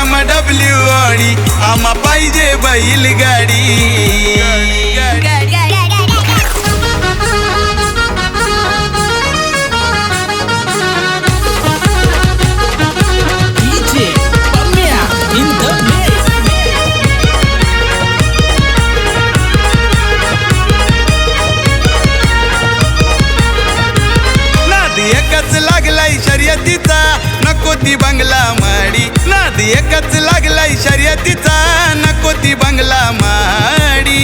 M W गाडी आम्हा पाहिजे बैलगाडी. नादी एकच लागलाय शर्यतीचा नको ती बंगला माडी नादी एकच लागलाय शर्यतीचा. नको ती बंगला माडी.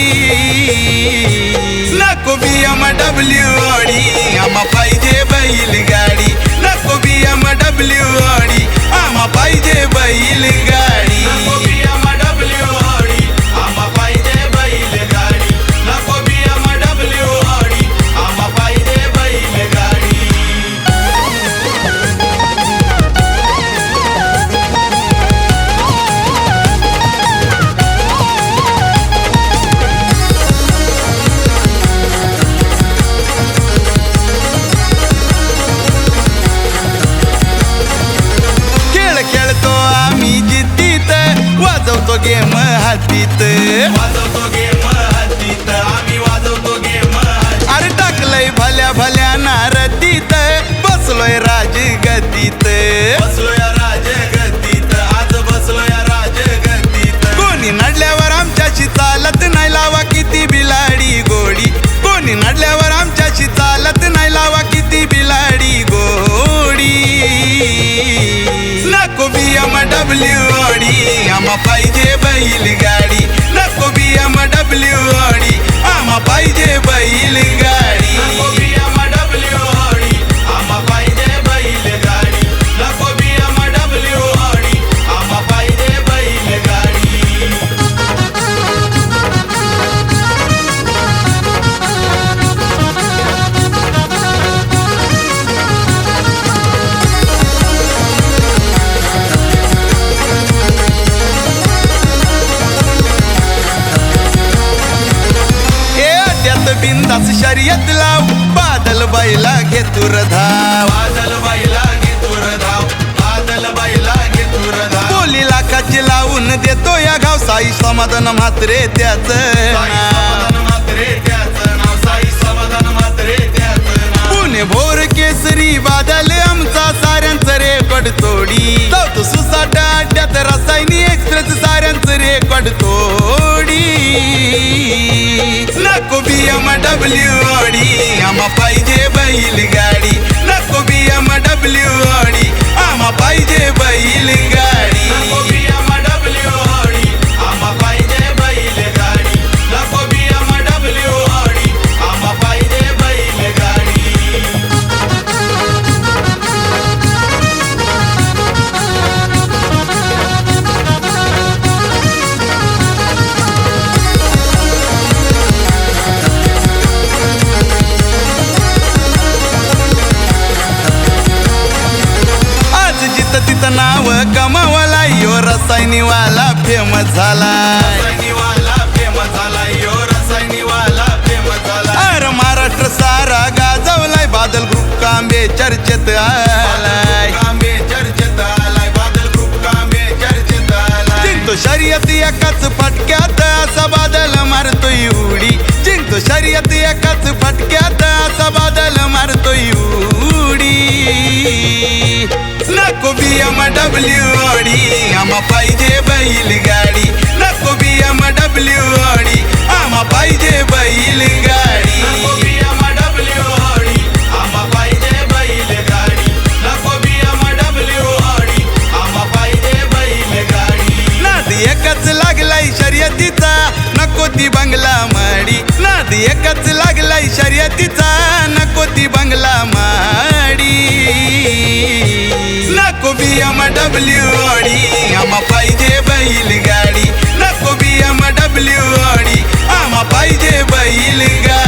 नको बी एम डब्ल्यू वाजवतो गेम हातीत. वाजवतो गेम हातीत. आम्ही वाजवतो गेम अरे टाकलंय भल्या भल्या नारदीत. बसलोय राजगतीत बसलोय राजगतीत आज बसलोय राजगतीत कोणी नडल्यावर आमच्याशी चालत नाही लावा किती बिलाडी गोडी. कोणी नडल्यावर आमच्याशी चालत नाही लावा किती बिलाडी गोडी. नको बी एम डब्ल्यू. गाडी आम्हा पाहिजे बैलगाडी नको बी एम डब्ल्यू गाडी आम्हा पाहिजे बिंदास शर्यत लाव बादल बैला घे तुर धाव. बादल बैला घे तुर धाव. बादल बैला घे तुर धाव. बोली लाखाची लावून देतो या गाव साई समाधान म्हात्रे त्याच पुणे भोर केसरी बादल आमचा साऱ्यांचं रेकॉर्ड तोडी. जातो सुसाट अड्ड्यात रसायनी एक्सप्रेस साऱ्यांचं रेकॉर्ड तोडी. नको बी एम डब्ल्यू गाडी आम्हा पाहिजे बैलगाडी नको रसायनीवाला फेमस झाला अरे महाराष्ट्र सारा गाजवलाय बादल ग्रुप कांबे चर्चेत आलाय. शर्यत एकाच फटक्यात असा बादल मारतोय उडी. जिंतो शर्यत एकाच फटक्यात असा बादल मारतोय उडी. नको बी एम डब्ल्यू गाडी आमा पाहिजे बैलगाडी. डब्ल्यू गाडी नको बी एम डब्ल्यू गाडी आमा पाहिजे बैल गाडी एकच लागलाय शर्यतीचा. नको ती बंगला माडी नादी एकच लागलाय शर्यतीचा. नको ती बंगला माडी नको बी एम डब्ल्यू आडी आम्हा पाहिजे बैलगाडी. नको बी एम डब्ल्यू आडी आम्हा पाहिजे बैलगाडी.